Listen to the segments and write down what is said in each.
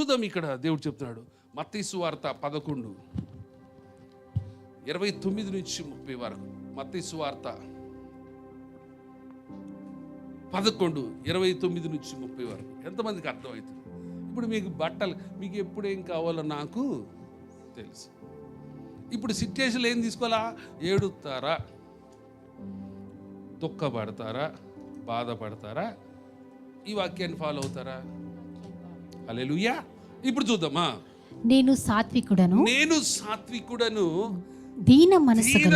చూద్దాం ఇక్కడ దేవుడు చెప్తున్నాడు. మత్తీసు వార్త పదకొండు. ఇరవై తొమ్మిది నుంచి ముప్పై వరకు. మత్తీసు వార్త పదకొండు ఇరవై తొమ్మిది నుంచి ముప్పై వరకు. ఎంతమందికి అర్థమవుతుంది? ఇప్పుడు మీకు బట్టలు మీకు ఎప్పుడేం కావాలో నాకు తెలుసు. ఇప్పుడు సిచ్యుయేషన్లో ఏం తీసుకోవాలా? ఏడుతారా దుఃఖపడతారా? బాధపడతారా? ఈ వాక్యాన్ని ఫాలో అవుతారా? అలెలుయ్యా ఇప్పుడు చూద్దామా? నేను సాత్వికుడను. నేను సాత్వికుడను. దీన మనస్సు దీన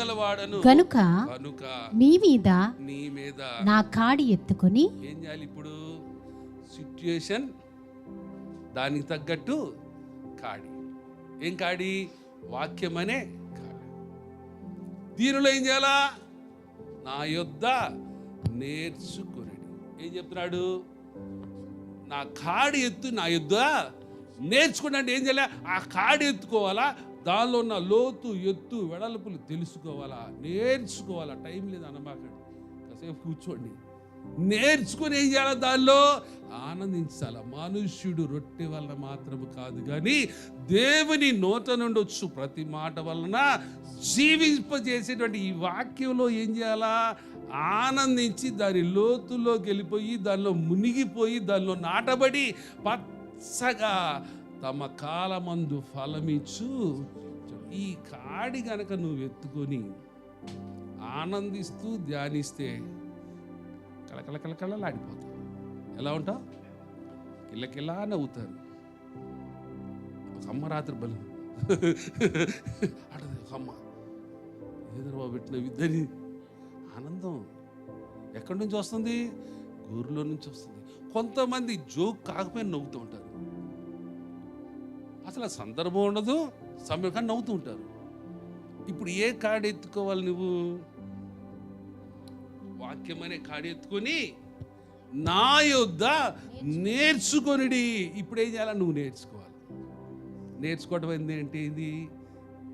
గలవాడను. గనుక కనుక మీ మీద నీ మీద నా కాడి ఎత్తుకొని ఏం చేయాలి ఇప్పుడు? సిచ్యుయేషన్ దానికి తగ్గట్టు కాడి. ఏం కాడి? వాక్యం అనే కాడి. దీనిలో ఏం చేయాలా? నా యొద్ద నేర్చుకునేది. ఏం చెప్తున్నాడు? నా కాడి ఎత్తు నా యొద్ద నేర్చుకుని అంటే ఏం చేయాలి? ఆ కాడి ఎత్తుకోవాలా? దానిలో ఉన్న లోతు ఎత్తు వెడల్పులు తెలుసుకోవాలా? నేర్చుకోవాలా? టైం లేదు అనమాకండి కాసేపు కూర్చోండి. నేర్చుకుని ఏం చేయాలి దానిలో ఆనందించాల. మనుష్యుడు రొట్టె వలన మాత్రము కాదు కానీ దేవుని నోట నుండి వచ్చు ప్రతి మాట వలన జీవింపజేసేటువంటి ఈ వాక్యంలో ఏం చేయాలా? ఆనందించి దాని లోతులోకి వెళ్ళిపోయి దానిలో మునిగిపోయి దానిలో నాటబడి పచ్చగా తమ కాలమందు ఫలమిచ్చు. ఈ కాడి గనక నువ్వు ఎత్తుకొని ఆనందిస్తూ ధ్యానిస్తే కళకళ కళకళలాడిపోతారు ఎలా ఉంటావు కిల్లకిల్లా నవ్వుతారు. ఒక అమ్మ రాత్రి బలు. అడది ఒక అమ్మ. ఏదో పెట్టిన విద్యని ఆనందం. ఎక్కడి నుంచి వస్తుంది? గోరులో నుంచి వస్తుంది. కొంతమంది జోక్ కాకపోయినా నవ్వుతూ ఉంటారు. అసలు సందర్భం ఉండదు సమయం కానీ నవ్వుతూ ఉంటారు. ఇప్పుడు ఏ కార్డు ఎత్తుకోవాలి నువ్వు? వాక్యం అనే కాడి ఎత్తుకొని నా యొద్ద నేర్చుకొనిడి. ఇప్పుడు ఏం చేయాలి? నువ్వు నేర్చుకోవాలి. నేర్చుకోవడం ఏంది అంటే ఇది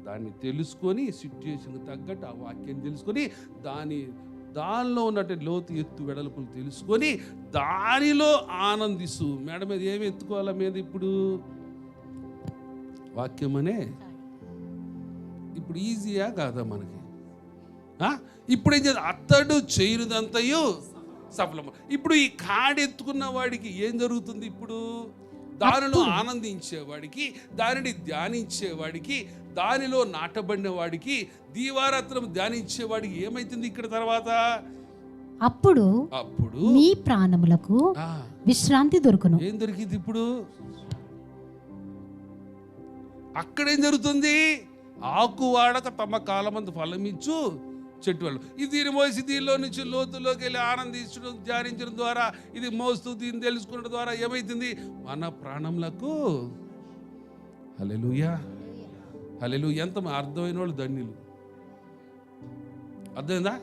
దాన్ని తెలుసుకొని సిచ్యుయేషన్కి తగ్గట్టు ఆ వాక్యం తెలుసుకొని దాని దానిలో ఉన్నటువంటి లోతు ఎత్తు వెడల్పులు తెలుసుకొని దానిలో ఆనందిస్తూ. మేడ మీద ఏమి ఎత్తుకోవాలా మీద ఇప్పుడు? వాక్యం అనే ఇప్పుడు ఈజీయా కాదా మనకి? ఇప్పుడు ఏం చేద్దాం అతడు చేయనిదంతయు సఫలము. ఇప్పుడు ఈ కాడి ఎత్తుకున్న వాడికి ఏం జరుగుతుంది ఇప్పుడు? దానిలో ఆనందించేవాడికి దానిని ధ్యానించేవాడికి దానిలో నాటబడిన వాడికి దీవారాత్రం ధ్యానించేవాడికి ఏమైతుంది ఇక్కడ తర్వాత? అప్పుడు అప్పుడు మీ ప్రాణములకు విశ్రాంతి దొరుకును. ఏం దొరికింది ఇప్పుడు? అక్కడేం జరుగుతుంది? ఆకు వాడక తమ కాలమందు ఫలమిచ్చు చెట్టు వాళ్ళు ఇది దీన్ని మోసి దీనిలో నుంచి లోతులోకి వెళ్ళి ఆనందించడం ధ్యానించడం ద్వారా ఇది మోస్తూ దీన్ని తెలుసుకోవడం ద్వారా ఏమైతుంది? మన ప్రాణములకు. హలెలుయా హలెలు ఎంత అర్థమైన వాళ్ళు ధన్యులు. అర్థమైందా?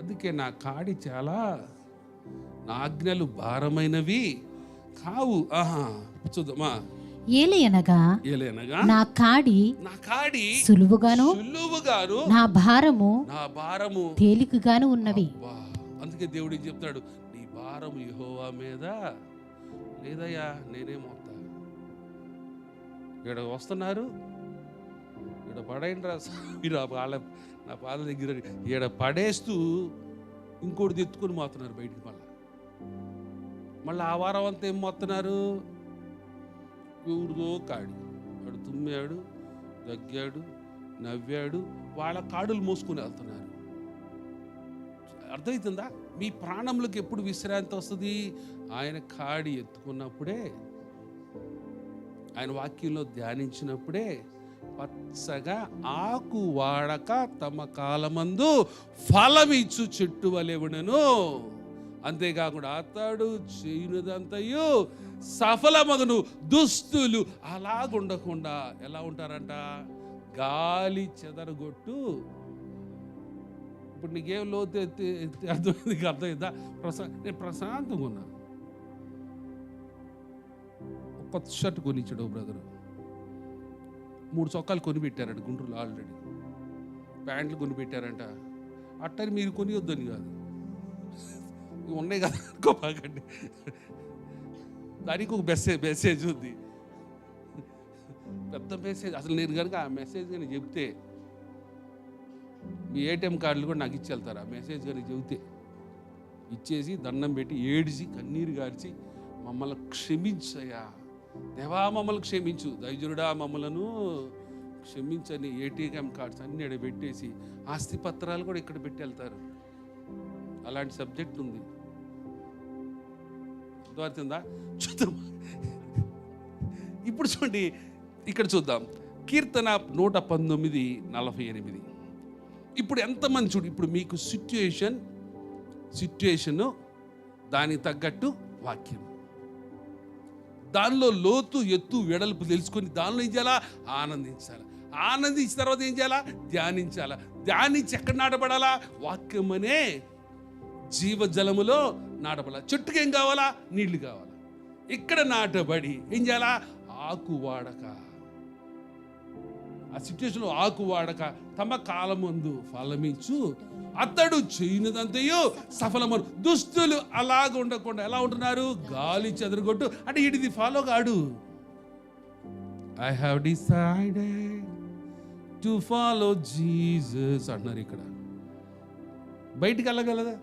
అందుకే నా కాడి చాలా నా ఆజ్ఞలు భారమైనవి కావు. ఆహా చూద్దామా? ఏలయనగా నా కాడి నా కాడి సులువుగాను సులువుగాను నా భారము నా భారము. తేలికగాను ఉన్నవి. అందుకే దేవుడు ఏం చెప్తాడు నీ భారం యెహోవా మీద లేదయ్యా నేనే మోస్తా ఇక్కడ వస్తున్నారు ఇక్కడ పడేయండి రా మీరు వాళ్ళ నా పాద దగ్గర ఈడ పడేస్తూ ఇంకోటి తెచ్చుకొని మోతున్నారు బయటికి మళ్ళా. మళ్ళీ ఆ వారం అంతా ఏం మోస్తున్నారు ఎవరిదో కాడి. వాడు తుమ్మాడు దగ్గాడు నవ్వాడు వాళ్ళ కాడులు మోసుకుని వెళ్తున్నారు. అర్థమవుతుందా మీ ప్రాణంలోకి ఎప్పుడు విశ్రాంతి వస్తుంది? ఆయన కాడి ఎత్తుకున్నప్పుడే ఆయన వాక్యంలో ధ్యానించినప్పుడే పచ్చగా ఆకు వాడక తమ కాలమందు ఫలమిచ్చు చెట్టు వలెవునను అంతేకాకుండా అతడు చేయునదంతయు సఫలమగును దుస్తులు అలాగుండకుండా ఎలా ఉంటారంట? గాలి చెదరగొట్టు. ఇప్పుడు నీకేం లోతు అర్థమైంది? నీకు అర్థమైందా? ప్రశా నేను ప్రశాంతంగా ఉన్నా. కొత్త షర్ట్ కొనిచ్చాడు బ్రదరు. మూడు చొక్కాలు కొనిపెట్టారంట గుంటూరులో ఆల్రెడీ. ప్యాంట్లు కొనిపెట్టారంట. అట్టని మీరు కొనియొద్దని కాదు. ఉన్నాయి కదా అనుకోపాకండి దానికి ఒక మెసేజ్ మెసేజ్ ఉంది. పెద్ద మెసేజ్ అసలు నేను కనుక ఆ మెసేజ్ కానీ చెప్తే మీ ఏటీఎం కార్డులు కూడా నాకు ఇచ్చి వెళ్తారు ఆ మెసేజ్ కానీ చెబితే ఇచ్చేసి దండం పెట్టి ఏడిచి కన్నీరు గార్చి మమ్మల్ని క్షమించయ్యా. దేవా మమ్మల్ని క్షమించు. దైజురుడా మమ్మలను క్షమించని ఏటీఎం కార్డ్స్ అన్ని ఇక్కడ పెట్టేసి ఆస్తి పత్రాలు కూడా ఇక్కడ పెట్టి వెళ్తారు అలాంటి సబ్జెక్ట్ ఉంది. అర్థమవుతుందా? చూద్దాం. ఇప్పుడు చూడండి ఇక్కడ చూద్దాం. కీర్తన నూట పంతొమ్మిది నలభై ఎనిమిది. ఇప్పుడు ఎంతమంది చూడు ఇప్పుడు మీకు సిట్యుయేషన్ సిట్యుయేషను దానికి తగ్గట్టు వాక్యం. దానిలో లోతు ఎత్తు వెడల్పు తెలుసుకొని దానిలో ఏం చేయాలా? ఆనందించాలి. ఆనందించిన తర్వాత ఏం చేయాలా? ధ్యానించాలా. ధ్యానించి ఎక్కడ నాటబడాలా? వాక్యం అనే జీవజలములో నాటబడాలి. చెట్టుకి ఏం కావాలా? నీళ్ళు కావాలా? ఇక్కడ నాటబడి ఏం చేయాలా? ఆకు వాడక. ఆ సిచ్యువేషన్లో ఆకు వాడక. తమ కాలమందు ఫలమించు. అతడు చేయనిదంతయో సఫలమను దుస్తులు అలాగ ఉండకుండా ఎలా ఉంటున్నారు? గాలి చెదరగొట్టు. అంటే ఇడిది ఫాలో కాడు. I have decided to follow Jesus అంటున్నారు ఇక్కడ. బయటికి వెళ్ళగలదా?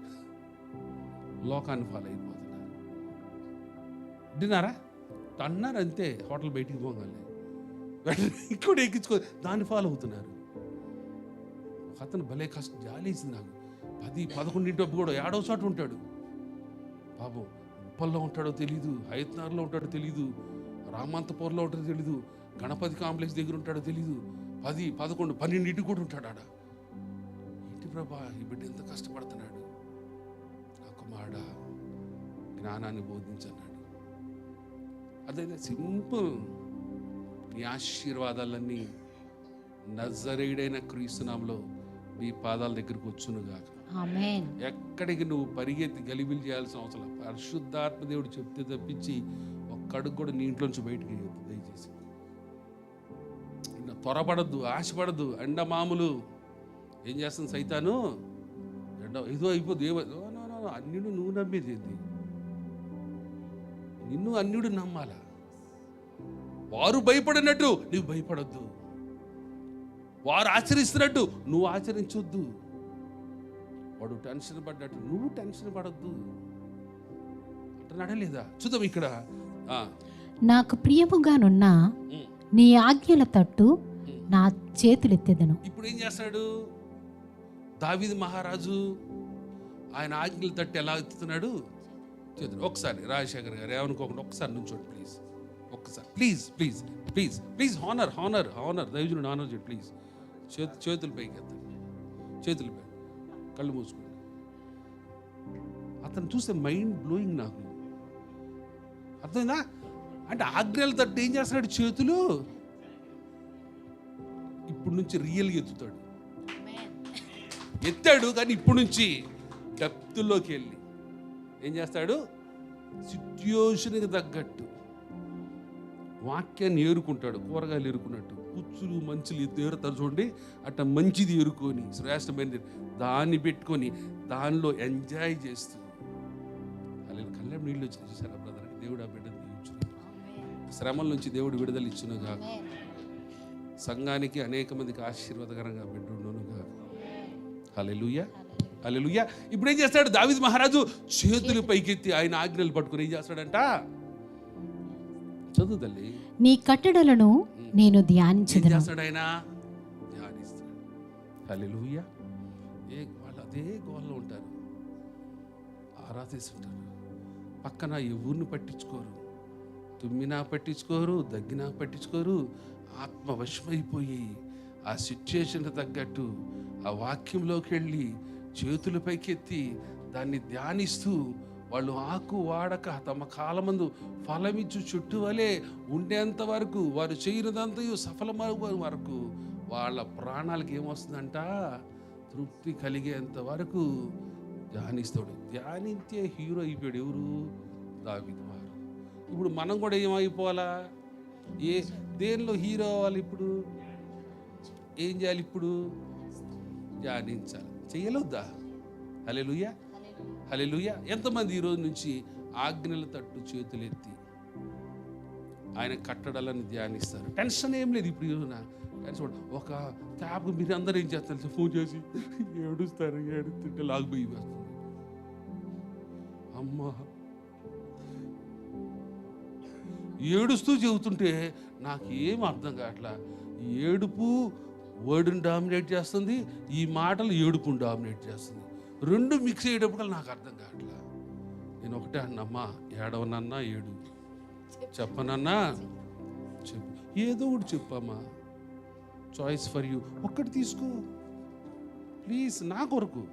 లోకాన్ని ఫాలో అయిపోతున్నారు. వింటున్నారా? అన్నారు అంతే హోటల్ బయటికి పోగానే. వెంటనే ఇక్కడ ఎక్కించుకో దాన్ని ఫాలో అవుతున్నారు. ఒక అతను భలే కష్టం జాలేసింది నాకు. పది పదకొండింటప్పుడు కూడా ఏడో చోట ఉంటాడు. పాపం ఉప్పల్లో ఉంటాడో తెలీదు హైత్నార్లో ఉంటాడో తెలీదు రామంతపూర్లో ఉంటాడో తెలీదు గణపతి కాంప్లెక్స్ దగ్గర ఉంటాడో తెలీదు పది పదకొండు పన్నెండింటికి కూడా ఉంటాడు ఆడ. ఏంటి ప్రభా ఈ బిడ్డ ఎంత కష్టపడుతున్నాడు? నా కుమారుడ జ్ఞానాన్ని బోధించన్నాడు. అదే సింపుల్. నీ ఆశీర్వాదాలన్నీ నజరేయుడైన క్రీస్తునాంలో మీ పాదాల దగ్గరకు వచ్చునుగాక ఎక్కడికి నువ్వు పరిగెత్తి గలిబిలి చేయాల్సిన అవసరం. పరిశుద్ధాత్మ దేవుడు చెప్తే తప్పించి ఒక్కడికి కూడా నీ ఇంట్లోంచి బయటికి దయచేసి. త్వరపడద్దు ఆశపడద్దు. ఎండ మామూలు. ఏం చేస్తుంది సైతాను? ఎండ ఏదో అయిపోద్ది ఏమో నో, నో, నో, నో, అన్యుడు నువ్వు నమ్మేది ఏంది? నిన్ను అన్యుడు నమ్మాలా? వారు భయపడినట్టు నువ్వు భయపడొద్దు. వారు ఆచరిస్తున్నట్టు నువ్వు ఆచరించొద్దు. వాడు టెన్షన్ పడ్డట్టు నువ్వు టెన్షన్ పడొద్దు. అంటున్నాడా లేదా చూద్దాం ఇక్కడ. నాకు ప్రియముగానున్న నీ ఆజ్ఞల తట్టు నా చేతులెత్తెదను. ఇప్పుడు ఏం చేస్తాడు? దావిది మహారాజు ఆయన ఆజ్ఞలు తట్టి ఎలా ఎత్తుతున్నాడు? చేతులు ఒకసారి రాజశేఖర్ గారు ఏమనుకోకుండా ఒకసారి నుంచోండి ప్లీజ్ ఒక్కసారి please please please please honour honour honour దైవజనుడు హానర్ చేయండి ప్లీజ్ చేతు చేతులు పైకి ఎత్తండి. చేతులు పై కళ్ళు మూసుకోండి. అతను చూస్తే మైండ్ బ్లోయింగ్ నాకు. అర్థమైందా? అంటే ఆజ్ఞలు తట్టు ఏం చేస్తున్నాడు? చేతులు ఇప్పుడు నుంచి రియల్గా ఎత్తుతాడు. ఎత్తాడు కానీ ఇప్పుడు నుంచి డెప్త్లోకి వెళ్ళి ఏం చేస్తాడు? సిట్యుయేషన్కి తగ్గట్టు వాక్యాన్ని ఏరుకుంటాడు కూరగాయలు ఏరుకున్నట్టు. కుచ్చులు మంచులు ఏరుతారు చూడండి అట్ట మంచిది ఏరుకొని శ్రేష్టమైనది దాన్ని పెట్టుకొని దానిలో ఎంజాయ్ చేస్తూ. అలా కళ్ళం నీళ్ళు వచ్చిన చూసారా బ్రదర్? దేవుడు ఆ బిడ్డను దీవించును శ్రమల నుంచి దేవుడు విడుదల ఇచ్చును కాక సంఘానికి అనేక మందికి ఆశీర్వాదకరంగా బిడ్డుండునుగా హల్లెలూయా. హల్లెలూయా. ఇప్పుడు ఏం చేస్తాడు? దావిద్ మహారాజు చేతులు పైకెత్తి ఆయన ఆజ్ఞలు పట్టుకుని ఏం చేస్తాడంట? చదువు తల్లి. నీ కట్టడలను నేను ధ్యానించదను. చేస్తాడు ఆయన? ధ్యానిస్తాడు. హల్లెలూయా. ఏ వాళ్ళు అదే గోల్లో ఉంటారు. ఆరాధిస్తుంటారు. పక్కన ఎవరిని పట్టించుకోరు? తుమ్మినా పట్టించుకోరు దగ్గినా పట్టించుకోరు. ఆత్మ వశమైపోయి ఆ సిచ్యుయేషన్ తగ్గట్టు ఆ వాక్యంలోకి వెళ్ళి చేతుల పైకెత్తి దాన్ని ధ్యానిస్తూ వాళ్ళు ఆకు వాడక తమ కాలమందు ఫలమిచ్చు చుట్టూ వలె ఉండేంత వరకు వారు చేయనిదంతయు సఫలమయ్యే వరకు వాళ్ళ ప్రాణాలకు ఏమొస్తుందంట? తృప్తి కలిగేంత వరకు ధ్యానిస్తాడు. ధ్యానించే హీరో అయిపోయాడు ఎవరు? దావిదు వారు ఇప్పుడు మనం కూడా ఏమైపోవాలా? ఏ దేనిలో హీరో అవ్వాలి ఇప్పుడు? ఏం చేయాలి ఇప్పుడు? ధ్యానించాలి. చేయలేదా? హలెలుయ హలెలుయ ఎంతమంది ఈ రోజు నుంచి ఆజ్ఞల తట్టు చేతులెత్తి ఆయన కట్టడాలని ధ్యానిస్తారు? టెన్షన్ ఏం లేదు ఇప్పుడు ఈరోజున. టెన్షన్ ఒక క్యాబ్ మీరు అందరూ ఏం చేస్తారు ఫోన్ చేసి ఏడుస్తారు ఏడుతుంటే లాగిపోయి వస్తుంది. అమ్మా. ఏడుస్తూ చెబుతుంటే నాకు ఏం అర్థం కావట్లా? ఏడుపు వర్డ్ని డామినేట్ చేస్తుంది ఈ మాటలు ఏడుపుని డామినేట్ చేస్తుంది. రెండు మిక్స్ అయ్యేటప్పుడు నాకు అర్థం కావట్లా. నేను ఒకటే అన్నమ్మా ఏడవనన్నా ఏడు. చెప్పనన్నా చెప్పు. ఏదో ఒకటి చెప్పమ్మా. చాయిస్ ఫర్ యూ ఒక్కటి తీసుకో. ప్లీజ్ నా కొరకు.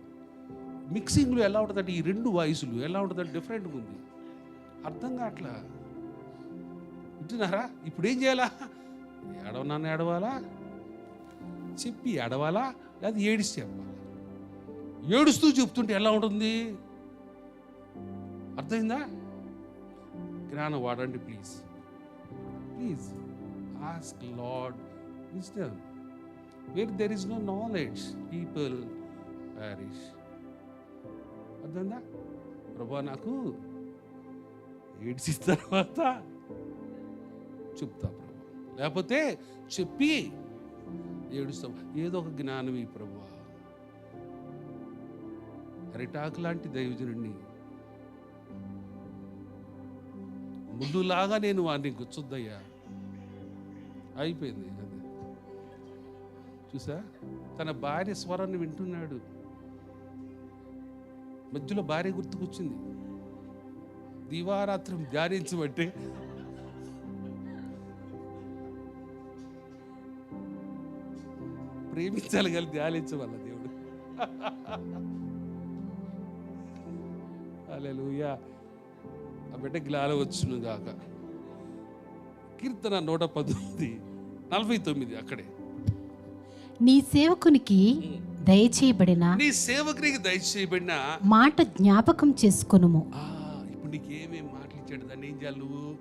మిక్సింగ్లో ఎలా ఉంటుందంటే ఈ రెండు వాయిస్లు ఎలా ఉంటుందంటే డిఫరెంట్గా ఉంది. అర్థం కావట్లా? వింటున్నారా? ఇప్పుడు ఏం చేయాలా? ఏడవనాన్న ఏడవాలా? చెప్పి ఏడవాలా? లేదా ఏడిసి చెప్పాలా ఏడుస్తూ చెప్తుంటే ఎలా ఉంటుంది? అర్థమైందా? జ్ఞానం వాడండి please. Please ask lord wisdom. Where there is no knowledge people perish అర్థందా ప్రభా నాకు ఏడ్చిన తర్వాత చెప్తా ప్రభా. లేకపోతే చెప్పి ఏడుస్తాం. ఏదో ఒక జ్ఞానం ఈ ప్రభు అరిటాకు లాంటి దైవజనుడిని. ముందులాగా నేను వాడిని గుచ్చుద్దయ్యా అయిపోయింది అది. చూసా? తన భార్య స్వరాన్ని వింటున్నాడు. మధ్యలో భార్య గుర్తుకొచ్చింది. దివారాత్రం ధ్యానించబట్టే ప్రేమించాలి కలిసి ధ్యానించవల్ల దేవుడు. అలెలుయా ఆ బిడ్డ జ్ఞానం వచ్చును గాక. కీర్తన నూట పంతొమ్మిది నలభై తొమ్మిది అక్కడే. నీ సేవకునికి దయచేయబడిన నీ సేవకునికి దయచేయబడిన మాట జ్ఞాపకం చేసుకొనుము. ఆ, ఇప్పుడు నీకు ఏమేమి మాటలు ఇచ్చాడు దాన్ని ఏం చేయాలి నువ్వు?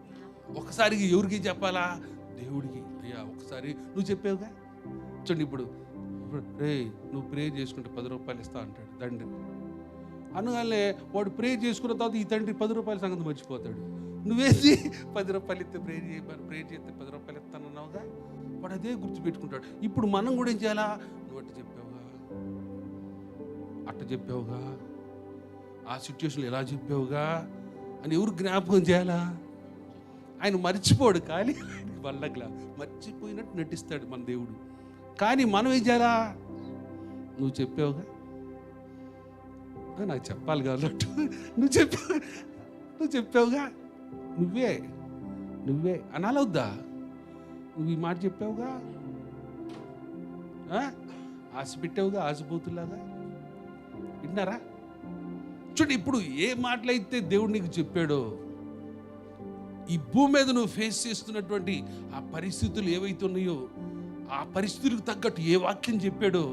ఒకసారికి ఎవరికి చెప్పాలా? దేవుడికి. అయ్యా ఒకసారి నువ్వు చెప్పావుగా? చూడండి ఇప్పుడు. రే నువ్వు ప్రే చేసుకుంటే పది రూపాయలు ఇస్తా అంటాడు తండ్రి అనగానే వాడు ప్రే చేసుకున్న తర్వాత ఈ తండ్రి పది రూపాయల సంగతి మర్చిపోతాడు. నువ్వేసి పది రూపాయలు ఇస్తే ప్రే చేయమని ప్రే చేస్తే పది రూపాయలు ఇస్తానన్నావుగా? వాడు అదే గుర్తుపెట్టుకుంటాడు ఇప్పుడు మనం కూడా ఏం చేయాలా? నువ్వు అట్ట చెప్పావుగా? అట్ట చెప్పావుగా? ఆ సిచ్యువేషన్లో ఎలా చెప్పావుగా? అని ఎవరు జ్ఞాపకం చేయాలా? ఆయన మర్చిపోడు కానీ ఆయనకి మర్చిపోయినట్టు నటిస్తాడు మన దేవుడు. కానీ మనం ఏం చేయాలా? నువ్వు చెప్పావుగా? నాకు చెప్పాలి కాబట్టి నువ్వు చెప్పావు నువ్వు చెప్పావుగా? నువ్వే. నువ్వే. అనాలవుద్దా నువ్వు ఈ మాట చెప్పావుగా? ఆశ పెట్టావుగా? ఆశపోతులాగా? విన్నారా? చూడండి ఇప్పుడు ఏ మాటలైతే దేవుడు నీకు చెప్పాడో ఈ భూమి మీద నువ్వు ఫేస్ చేస్తున్నటువంటి ఆ పరిస్థితులు ఏవైతున్నాయో ఆ పరిస్థితులకు తగ్గట్టు ఏ వాక్యం చెప్పాడో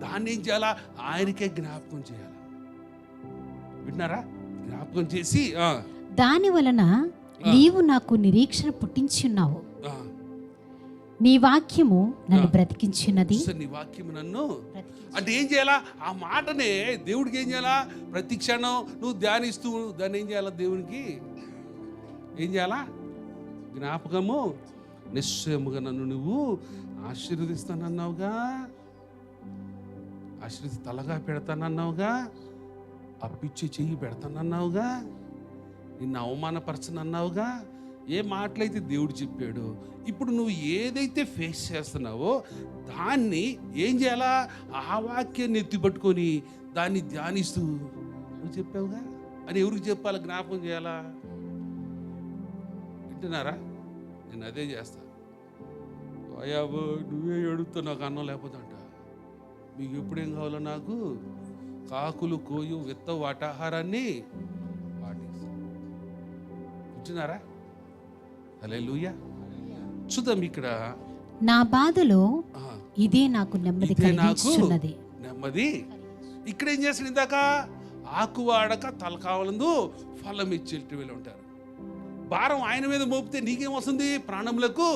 దాన్ని ఏం చేయాలా? ఆయనకే జ్ఞాపకం చేయాలా? విన్నారా? జ్ఞాపకం చేసి దాని వలన నీవు నాకు నిరీక్షణ పుట్టించున్నావు ఆ, నీ వాక్యము నన్ను బ్రతికించున్నది చూస్తే నీ వాక్యం నన్ను అంటే ఏం చేయాలా? ఆ మాటనే దేవుడికి ఏం చేయాలా? ప్రతి క్షణం నువ్వు ధ్యానిస్తూ దాన్ని ఏం చేయాలా దేవునికి? ఏం చేయాలా? జ్ఞాపకము నిశ్చయముగా నన్ను నువ్వు ఆశీర్వదిస్తానన్నావుగా. ఆశీర్వది తలగా పెడతానన్నావుగా. అప్పిచ్చి చెయ్యి పెడతానన్నావుగా. నిన్ను అవమానపరచనన్నావుగా. ఏ మాటలైతే దేవుడు చెప్పాడు ఇప్పుడు నువ్వు ఏదైతే ఫేస్ చేస్తున్నావో దాన్ని ఏం చేయాలా? ఆ వాక్యాన్ని ఎత్తిపట్టుకొని దాన్ని ధ్యానిస్తూ నువ్వు చెప్పావుగా? అని ఎవరికి చెప్పాలి? జ్ఞాపకం చేయాలా? వింటున్నారా? నేను అదే చేస్తాను అయ్యా నువ్వే ఏడుస్తావు నాకు అన్నం లేకపోతే అంట మీకు ఎప్పుడేం కావాలో నాకు? కాకులు కోయు విత్త వాటాహారాన్ని పాటిస్తా వింటున్నారా అలే లూయా చూద్దాం ఇక్కడ. నా బాధలో ఇదే నాకు నెమ్మది నాకు కలిగించున్నది నెమ్మది ఇక్కడ ఏం చేసిన ఇందాక? ఆకు వాడక తల కావాలందు ఫలం ఇచ్చేటి వీళ్ళు ఉంటారు. భారం ఆయన మీద మోపితే నీకేం వస్తుంది? ప్రాణములకు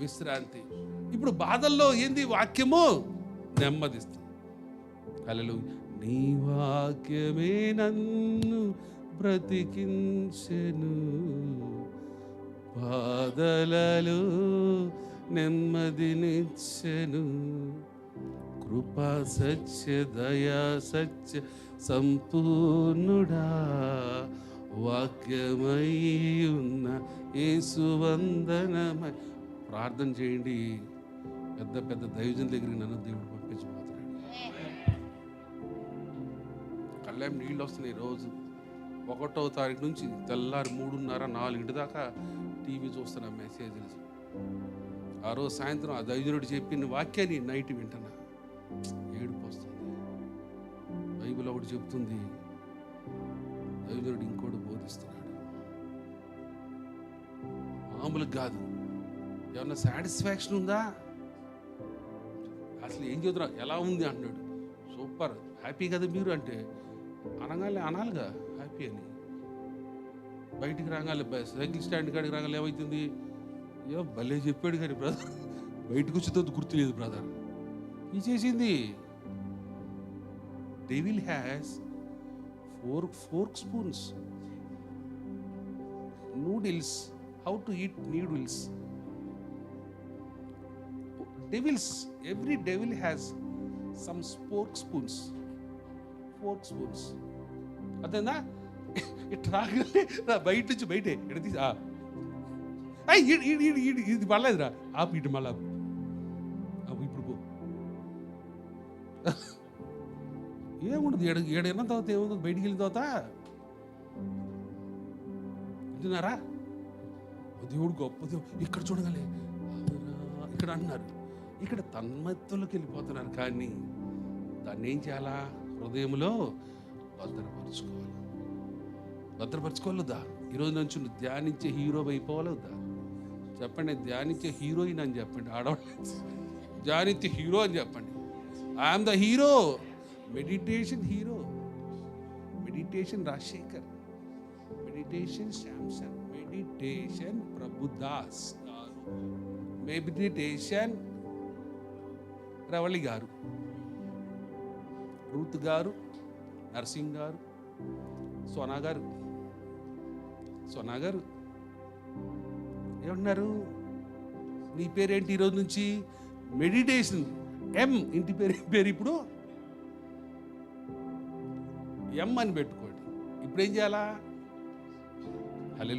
విశ్రాంతి. ఇప్పుడు బాధల్లో ఏంది వాక్యము? నెమ్మదిస్తుంది. అలలు నీ వాక్యమే నన్ను బ్రతికించెను. బాధలలో నెమ్మదినిచ్చెను కృపా సత్య దయా సత్య సంపూర్ణుడా. వాక్యమై ఉన్న ఏసువందనమై ప్రార్థన చేయండి. పెద్ద పెద్ద దైవజన్ దగ్గరికి నన్ను దేవుడు పంపించబోతున్నాడు. కళ్ళేం నీళ్ళు వస్తున్నాయి రోజు. ఒకటో తారీఖు నుంచి తెల్లారి మూడున్నర నాలుగింటి దాకా టీవీ చూస్తున్నా మెసేజ్లు. ఆ రోజు సాయంత్రం ఆ దైవజనుడు చెప్పిన వాక్యాన్ని నైట్ వింటున్నా. ఏడుపు వస్తుంది. బైబిల్ ఒకటి చెప్తుంది. దైవజనుడు ఇంకోటి బోధిస్తున్నాడు. మామూలుగా కాదు. ఏమన్నా సాటిస్ఫాక్షన్ ఉందా? అసలు ఏం చదువురా ఎలా ఉంది అంటున్నాడు. సూపర్. హ్యాపీ కదా మీరు అంటే. అనగానే అనాలిగా. హ్యాపీ అని. బయటికి రాగాలి సైకిల్ స్టాండ్ కాడికి రాగాలి ఏమవుతుంది ఏ భలే చెప్పాడు కానీ బ్రదర్. బయటకు వచ్చేతో గుర్తులేదు బ్రదర్. ఈ చేసింది. Devil has four fork spoons. Noodles. How to eat needles. Devils every devil has some spork spoons fork spoons అదేనా? ఇట్లా రాగానే బయట నుంచి బయటే ఇక్కడ తీసి ఆ. ఇది పర్లేదురా ఆపు ఇటు మళ్ళా ఆపు. ఇప్పుడు పో. ఏముండదు ఏడు ఏడైనా తర్వాత ఏముంది బయటికి వెళ్ళిన తర్వాత. వింటున్నారా? దేవుడు గొప్ప దేవుడు. ఇక్కడ చూడగలే. ఇక్కడ అంటున్నారు. ఇక్కడ తన్మత్తులకు వెళ్ళిపోతున్నారు కానీ దాన్ని ఏం చేయాలా? హృదయంలో భద్రపరచుకోవాలి. భద్రపరచుకోవాలొద్దా ఈరోజు నుంచి నువ్వు ధ్యానించే హీరో అయిపోవాలొద్దా చెప్పండి ధ్యానించే హీరోయిన్ అని చెప్పండి. ఆడవాళ్ళు ధ్యానించే హీరో అని చెప్పండి. I'm the hero meditation hero meditation Rajasekhar. Meditation Samson meditation Prabhudas garu meditation Ravali గారు రూత్ గారు నర్సింగ్ గారు సోనా గారు సోనా గారు ఏమంటున్నారు? నీ పేరేంటి ఈరోజు నుంచి? మెడిటేషన్. ఎం ఇంటి పేరు ఏం పేరు ఇప్పుడు? ఎం అని పెట్టుకోండి. ఇప్పుడు ఏం చేయాలా? హలో